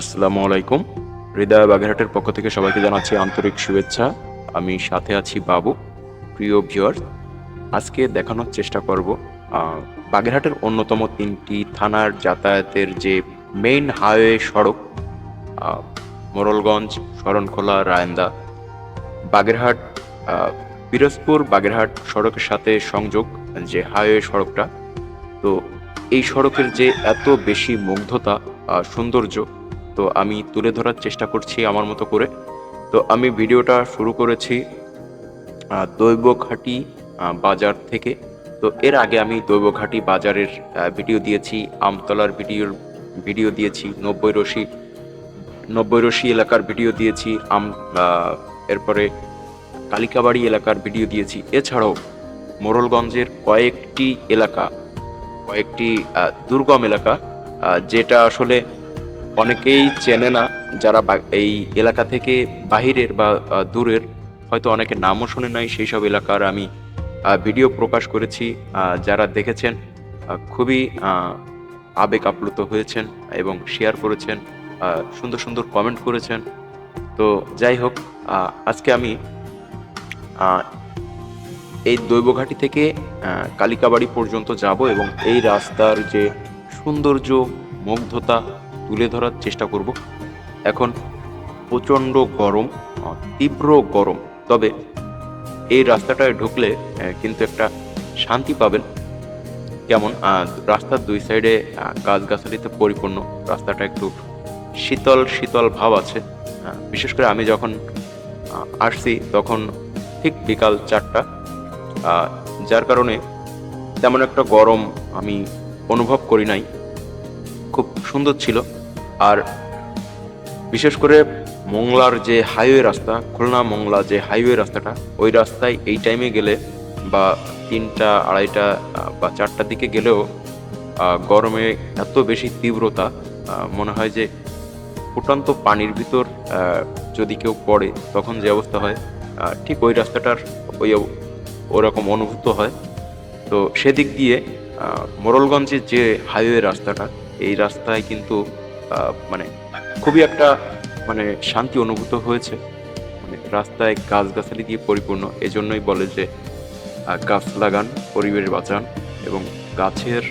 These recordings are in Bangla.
আসসালামু আলাইকুম। হৃদয় বাগেরহাটের পক্ষ থেকে সবাইকে জানাচ্ছি আন্তরিক শুভেচ্ছা। আমি সাথে আছি বাবু, প্রিয় ভিউয়ার্স। আজকে দেখানোর চেষ্টা করব বাগেরহাটের অন্যতম তিনটি থানার যাতায়াতের যে মেইন হাইওয়ে সড়ক মোরলগঞ্জ, শরণখোলা, রায়ন্দা। বাগেরহাট পিরোজপুর বাগেরহাট সড়কের সাথে সংযোগ যে হাইওয়ে সড়কটা, তো এই সড়কের যে এত বেশি মুগ্ধতা সৌন্দর্য তো আমি তুলে ধরার চেষ্টা করছি আমার মতো করে। তো আমি ভিডিওটা শুরু করেছি দৈবঘাটি বাজার থেকে। তো এর আগে আমি দৈবঘাটি বাজারের ভিডিও দিয়েছি, আমতলার ভিডিওর ভিডিও দিয়েছি, নব্বই রশি নব্বই রশি এলাকার ভিডিও দিয়েছি, আম এরপরে কালিকাবাড়ি এলাকার ভিডিও দিয়েছি। এছাড়াও মোরলগঞ্জের কয়েকটি এলাকা, কয়েকটি দুর্গম এলাকা যেটা আসলে অনেকেই চেনে না, যারা এই এলাকা থেকে বাহিরের বা দূরের, হয়তো অনেকে নামও শোনে নাই সেই সব এলাকার আমি ভিডিও প্রকাশ করেছি যারা দেখেছেন খুবই আবেগ আপ্লুত হয়েছেন এবং শেয়ার করেছেন সুন্দর সুন্দর কমেন্ট করেছেন। তো যাই হোক আজকে আমি এই দৈবঘাটি থেকে কালিকাবাড়ি পর্যন্ত যাব এবং এই রাস্তার যে সৌন্দর্য, মুগ্ধতা তুলে ধরার চেষ্টা করব। এখন প্রচণ্ড গরম তীব্র গরম। তবে এই রাস্তাটায় ঢুকলে কিন্তু একটা শান্তি পাবেন। কেমন? রাস্তার দুই সাইডে গাছগাছালিতে পরিপূর্ণ। রাস্তাটা একটু শীতল শীতল ভাব আছে। বিশেষ করে আমি যখন আসছি তখন ঠিক বিকাল চারটা। যার কারণে তেমন একটা গরম আমি অনুভব করি নাই। খুব সুন্দর ছিল। আর বিশেষ করে মংলার যে হাইওয়ে রাস্তা, খুলনা মংলা যে হাইওয়ে রাস্তাটা, ওই রাস্তায় এই টাইমে গেলে বা তিনটা, আড়াইটা, বা চারটার দিকে গেলেও গরমে এত বেশি তীব্রতা মনে হয় যে ফুটান্ত পানির ভিতর যদি কেউ পড়ে, তখন যে অবস্থা হয় ঠিক ওই রাস্তাটার ওই ওরকম অনুভূত হয়। তো সেদিক দিয়ে মোরলগঞ্জের যে হাইওয়ে রাস্তাটা, এই রাস্তায় কিন্তু মানে খুবই একটা মানে শান্তি অনুভূত হয়েছে। মানে রাস্তায় গাছগাছালি দিয়ে পরিপূর্ণ। এজন্যই বলে যে গাছ লাগান, পরিবেশ বাঁচান এবং গাছের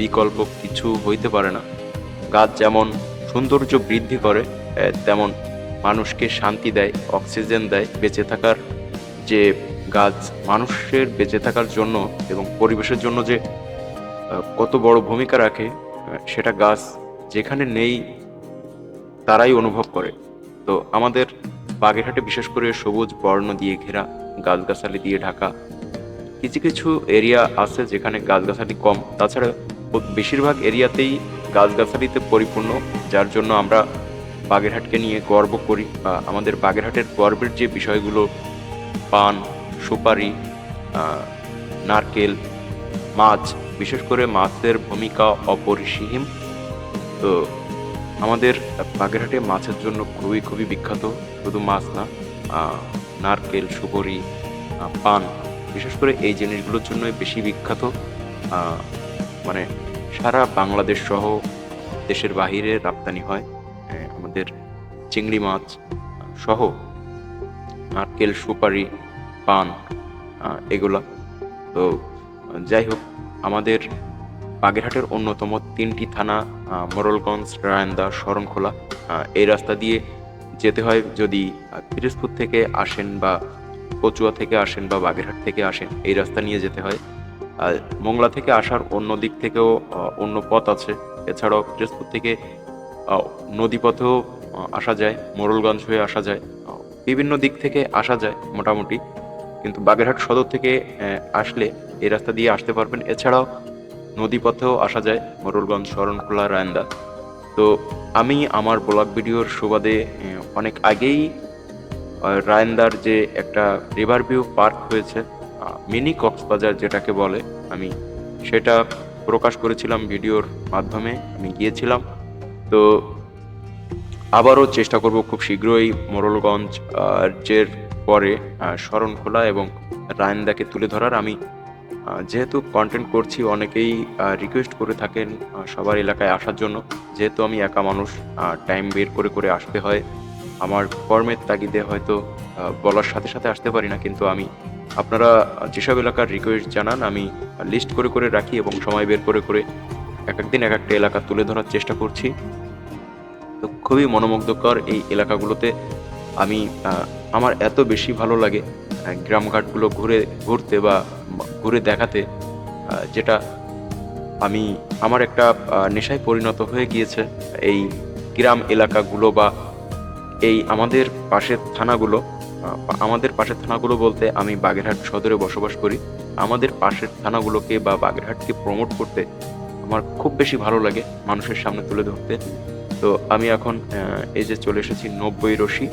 বিকল্প কিছু হইতে পারে না। গাছ যেমন সৌন্দর্য বৃদ্ধি করে তেমন মানুষকে শান্তি দেয়, অক্সিজেন দেয়। বেঁচে থাকার যে গাছ মানুষের বেঁচে থাকার জন্য এবং পরিবেশের জন্য যে কত বড় ভূমিকা রাখে সেটা গাছ যেখানে নেই, তারাই অনুভব করে। তো আমাদের বাগেরহাটে বিশেষ করে সবুজ বর্ণ দিয়ে ঘেরা গাছগাছালি দিয়ে ঢাকা, কিছু কিছু এরিয়া আছে যেখানে গাছগাছালি কম। তাছাড়া বেশিরভাগ এরিয়াতেই গাছগাছালিতে পরিপূর্ণ, যার জন্য আমরা বাগেরহাটকে নিয়ে গর্ব করি বা আমাদের বাগেরহাটের গর্বের যে বিষয়গুলো, পান, সুপারি নারকেল, মাছ, বিশেষ করে মাছের ভূমিকা অপরিসীম। তো আমাদের বাগেরহাটে মাছের জন্য খুবই খুবই বিখ্যাত, শুধু মাছ না নারকেল, সুপরি পান, বিশেষ করে এই জিনিসগুলোর জন্যই বেশি বিখ্যাত। মানে সারা বাংলাদেশ সহ দেশের বাহিরে রপ্তানি হয় আমাদের চিংড়ি মাছ সহ নারকেল, সুপারি, পান এগুলা। তো যাই হোক, আমাদের বাগেরহাটের অন্যতম তিনটি থানা মোরলগঞ্জ রায়ন্দা, শরণখোলা। এই রাস্তা দিয়ে যেতে হয় যদি পিরোজপুর থেকে আসেন বা কচুয়া থেকে আসেন বা বাগেরহাট থেকে আসেন, এই রাস্তা নিয়ে যেতে হয়। আর মোংলা থেকে আসার অন্য দিক থেকেও অন্য পথ আছে। এছাড়াও পিরোজপুর থেকে নদীপথেও আসা যায় মোরলগঞ্জ হয়ে আসা যায় বিভিন্ন দিক থেকে আসা যায় মোটামুটি। কিন্তু বাগেরহাট সদর থেকে আসলে এই রাস্তা দিয়ে আসতে পারবেন। এছাড়াও নদীপথেও আসা যায় মোরলগঞ্জ শরণখোলা রায়ন্দা। তো আমি আমার ব্লগ ভিডিওর সুবাদে অনেক আগেই রায়ন্দার যে একটা রিভার ভিউ পার্ক হয়েছে মিনি কক্সবাজার যেটাকে বলে, আমি সেটা প্রকাশ করেছিলাম ভিডিওর মাধ্যমে, আমি গিয়েছিলাম। তো আবারও চেষ্টা করব খুব শীঘ্রই মোরলগঞ্জ এর পরে শরণখোলা এবং রায়ন্দাকে তুলে ধরার। আমি যেহেতু কন্টেন্ট করছি, অনেকেই রিকোয়েস্ট করে থাকেন সবার এলাকায় আসার জন্য। যেহেতু আমি একা মানুষ টাইম বের করে করে আসতে হয়। আমার কর্মের তাগিদে হয়তো বলার সাথে সাথে আসতে পারি না, কিন্তু আমি, আপনারা যেসব এলাকার রিকোয়েস্ট জানান, আমি লিস্ট করে করে রাখি এবং সময় বের করে করে এক একদিন এক একটা এলাকা তুলে ধরার চেষ্টা করছি। তো খুবই মনোমুগ্ধকর এই এলাকাগুলোতে আমি আমার এত বেশি ভালো লাগে গ্রামঘাটগুলো ঘুরে, ঘুরতে বা ঘুরে দেখাতে যেটা আমি, আমার একটা নেশায় পরিণত হয়ে গিয়েছে এই গ্রাম এলাকাগুলো বা এই আমাদের পাশের থানাগুলো আমাদের পাশের থানাগুলো বলতে আমি বাগেরহাট সদরে বসবাস করি। আমাদের পাশের থানাগুলোকে বা বাগেরহাটকে প্রমোট করতে আমার খুব বেশি ভালো লাগে মানুষের সামনে তুলে ধরতে। তো আমি এখন এই যে চলে এসেছি নব্বই রশি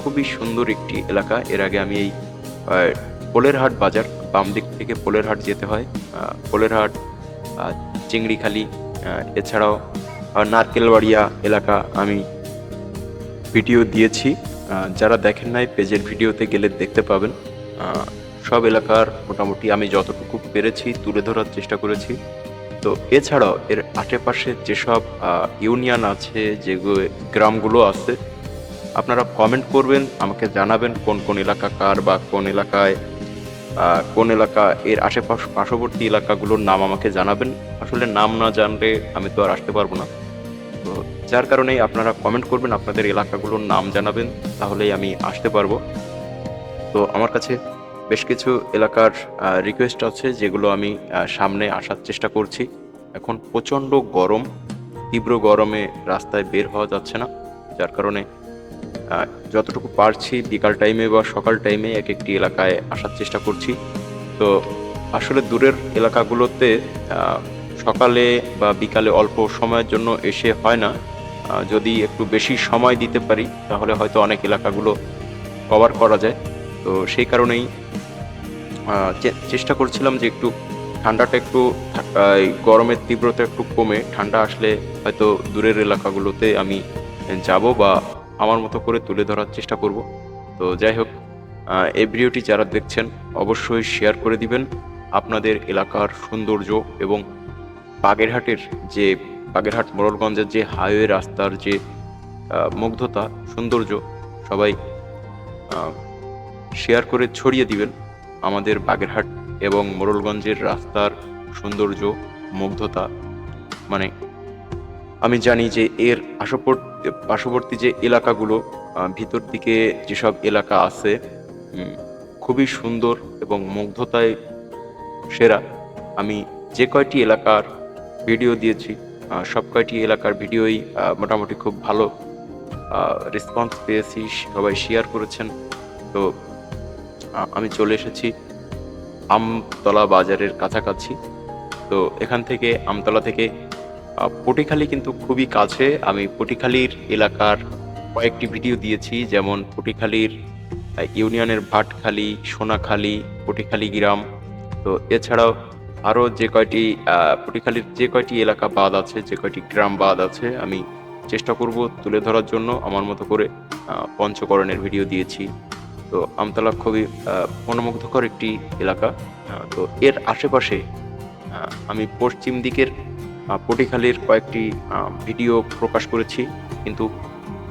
খুবই সুন্দর একটি এলাকা। এর আগে আমি এই পোলেরহাট বাজার বাম দিক থেকে পোলেরহাট যেতে হয় পোলেরহাট চিংড়িখালি এছাড়াও নারকেলবাড়িয়া এলাকা আমি ভিডিও দিয়েছি। যারা দেখেন নাই, পেজের ভিডিওতে গেলে দেখতে পাবেন। সব এলাকার মোটামুটি আমি যতটুকু পেরেছি তুলে ধরার চেষ্টা করেছি। তো এছাড়াও, এর আশেপাশে যেসব ইউনিয়ন আছে, যে গ্রামগুলো আছে, আপনারা কমেন্ট করবেন, আমাকে জানাবেন কোন কোন এলাকা কার বা কোন এলাকায় কোন এলাকা এর আশেপাশ পার্শ্ববর্তী এলাকাগুলোর নাম আমাকে জানাবেন। আসলে নাম না জানলে আমি তো আর আসতে পারব না। তো যার কারণেই আপনারা কমেন্ট করবেন, আপনাদের এলাকাগুলোর নাম জানাবেন, তাহলেই আমি আসতে পারব। তো আমার কাছে বেশ কিছু এলাকার রিকোয়েস্ট আছে, যেগুলো আমি সামনে আসার চেষ্টা করছি। এখন প্রচণ্ড গরম, তীব্র গরমে রাস্তায় বের হওয়া যাচ্ছে না, যার কারণে যতটুকু পারছি, বিকাল টাইমে বা সকাল টাইমে এক একটি এলাকায় আসার চেষ্টা করছি। তো আসলে দূরের এলাকাগুলোতে সকালে বা বিকালে অল্প সময়ের জন্য এসে হয় না। যদি একটু বেশি সময় দিতে পারি, তাহলে হয়তো অনেক এলাকাগুলো কভার করা যায়। তো সেই কারণেই চেষ্টা করছিলাম যে একটু ঠান্ডাটা একটু গরমের তীব্রতা একটু কমে। ঠান্ডা আসলে হয়তো দূরের এলাকাগুলোতে আমি যাব বা আমার মতো করে তুলে ধরার চেষ্টা করব। তো যাই হোক এই ভিডিওটি যারা দেখছেন, অবশ্যই শেয়ার করে দিবেন। আপনাদের এলাকার সৌন্দর্য এবং বাগেরহাটের যে, বাগেরহাট মোড়লগঞ্জের যে হাইওয়ে রাস্তার যে মুগ্ধতা, সৌন্দর্য, সবাই শেয়ার করে ছড়িয়ে দিবেন। আমাদের বাগেরহাট এবং মোড়লগঞ্জের রাস্তার সৌন্দর্য, মুগ্ধতা মানে আমি জানি যে এর আশপর- পার্শ্ববর্তী যে এলাকাগুলো ভিতর দিকে যেসব এলাকা আছে খুবই সুন্দর এবং মুগ্ধতায় সেরা। আমি যে কয়টি এলাকার ভিডিও দিয়েছি সব কয়টি এলাকার ভিডিওই মোটামুটি খুব ভালো রেসপন্স পেয়েছি, সবাই শেয়ার করেছেন। তো আমি চলে এসেছি আমতলা বাজারের কাছাকাছি। তো, এখান থেকে, আমতলা থেকে পটিখালি কিন্তু খুবই কাছে। আমি পটিখালির এলাকার কয়েকটি ভিডিও দিয়েছি, যেমন পটিখালির ইউনিয়নের ভাটখালি, সোনাখালি, পটিখালি গ্রাম। তো এছাড়াও আরও যে কয়টি পটিখালির যে কয়টি এলাকা বাদ আছে, যে কয়টি গ্রাম বাদ আছে, আমি চেষ্টা করব তুলে ধরার জন্য। আমার মতো করে পঞ্চকরণের ভিডিও দিয়েছি। তো আমতলা খুবই মনোমুগ্ধকর একটি এলাকা। তো এর আশেপাশে আমি পশ্চিম দিকের পটিখালির কয়েকটি ভিডিও প্রকাশ করেছি। কিন্তু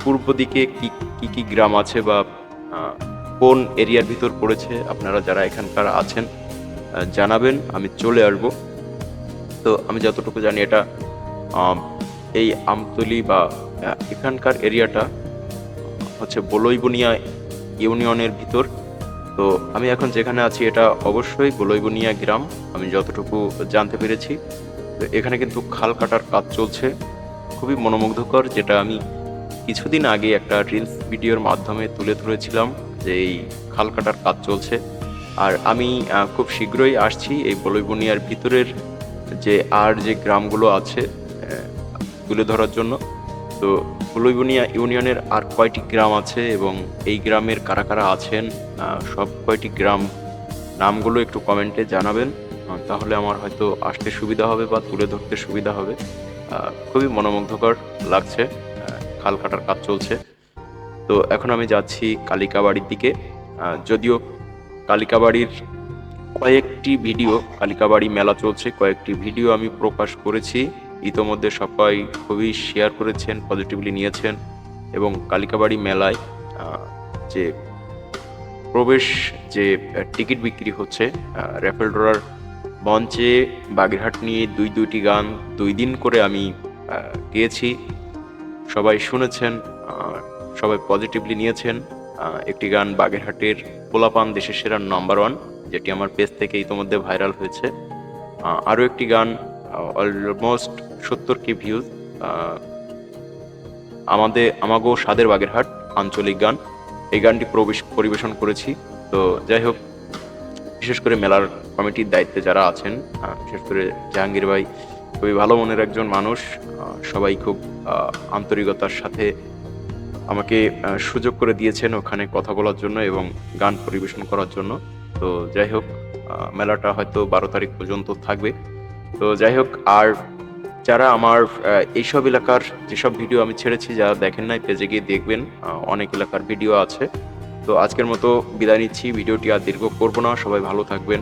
পূর্ব দিকে কি কি কি গ্রাম আছে বা কোন এরিয়ার ভিতর পড়েছে আপনারা যারা এখানকার আছেন জানাবেন। আমি চলে আসব। তো আমি যতটুকু জানি এটা এই আমতলি বা এখানকার এরিয়াটা হচ্ছে বলইবনিয়া ইউনিয়নের ভিতর। তো আমি এখন যেখানে আছি এটা অবশ্যই বলইবনিয়া গ্রাম। আমি যতটুকু জানতে পেরেছি। এখানে কিন্তু খাল কাটার কাজ চলছে। খুবই মনোমুগ্ধকর, যেটা আমি কিছুদিন আগে একটা রিলস ভিডিওর মাধ্যমে তুলে ধরেছিলাম যে এই খাল কাটার কাজ চলছে। আর আমি খুব শীঘ্রই আসছি এই বলইবনিয়ার ভিতরের যে আর যে গ্রামগুলো আছে তুলে ধরার জন্য। তো ফুলইবনিয়া ইউনিয়নের আর কয়টি গ্রাম আছে এবং এই গ্রামের কারা কারা আছেন সব কয়টি গ্রাম নামগুলো একটু কমেন্টে জানাবেন। তাহলে আমার হয়তো আসতে সুবিধা হবে বা তুলে ধরতে সুবিধা হবে। খুবই মনোমুগ্ধকর লাগছে খাল কাটার কাজ চলছে। তো এখন আমি যাচ্ছি কালিকাবাড়ির দিকে। যদিও কালিকাবাড়ির কয়েকটি ভিডিও, কালিকাবাড়ি মেলা চলছে, কয়েকটি ভিডিও আমি প্রকাশ করেছি। ইতোমধ্যে সবাই খুবই শেয়ার করেছেন পজিটিভলি নিয়েছেন এবং কালিকাবাড়ি মেলায় যে প্রবেশ, যে টিকিট বিক্রি হচ্ছে র্যাফেল ড্রয়ার মঞ্চে বাগেরহাট নিয়ে দুই দুইটি গান দুই দিন করে আমি গেয়েছি। সবাই শুনেছেন সবাই পজিটিভলি নিয়েছেন। একটি গান বাগেরহাটের পোলাপান দেশের সেরা নাম্বার ওয়ান যেটি আমার পেজ থেকে ইতোমধ্যে ভাইরাল হয়েছে। আরও একটি গান অলমোস্ট সত্তর কে ভিউজ আমাদের, আমাগো সাদের বাগেরহাট আঞ্চলিক গান। এই গানটি প্রবেশ, পরিবেশন করেছি। তো যাই হোক, বিশেষ করে মেলার কমিটির দায়িত্বে যারা আছেন বিশেষ করে জাহাঙ্গীর ভাই, খুবই ভালো মনের একজন মানুষ সবাই খুব আন্তরিকতার সাথে আমাকে সুযোগ করে দিয়েছেন ওখানে কথা বলার জন্য এবং গান পরিবেশন করার জন্য। তো যাই হোক মেলাটা হয়তো বারো তারিখ পর্যন্ত থাকবে। তো যাই হোক, আর যারা আমার এইসব এলাকার যেসব ভিডিও আমি ছেড়েছি, যারা দেখেন নাই, পেজে গিয়ে দেখবেন অনেক এলাকার ভিডিও আছে। তো আজকের মতো বিদায় নিচ্ছি। ভিডিওটি আর দীর্ঘ করব না। সবাই ভালো থাকবেন।